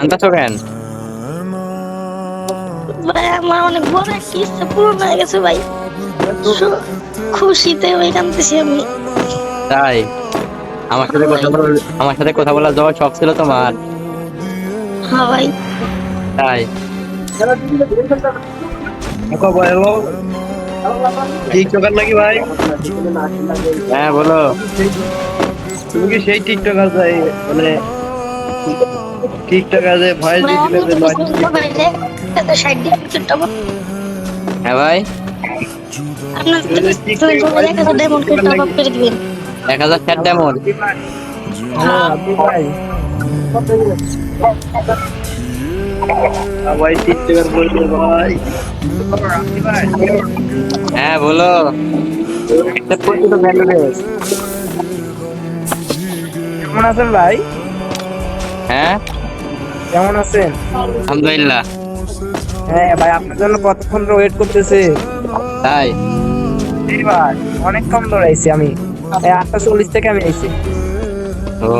কান্দাছো কেন ভাই আমার অনেক বড় একটা ইচ্ছা পূরণ হয়ে গেছে ভাই। খুশিতে ওই কাঁদতেছি আমি। তাই? আমার সাথে কথা বলা আমার সাথে কথা বলার যাওয়ার শখ ছিল তোমার। হ্যাঁ ভাই। তাই? টিকটকার নাকি ভাই? হ্যাঁ বলো। তুমি কি সেই টিকটকার যাই মানে ভয়েস দিয়েছিলে দিন টাকা হ্যাঁ এক হাজার ষাট ভাই হ্যাঁ বলো। কেমন আছেন ভাই? হ্যাঁ? কেমন আছেন? আলহামদুলিল্লাহ। হ্যাঁ ভাই আপনার জন্য কতক্ষণ ওয়েট করতেছে? তাই? ভাই অনেক কম ধরে আইছি আমি। এই আটটা চল্লিশ থেকে আমি আইছি। ও।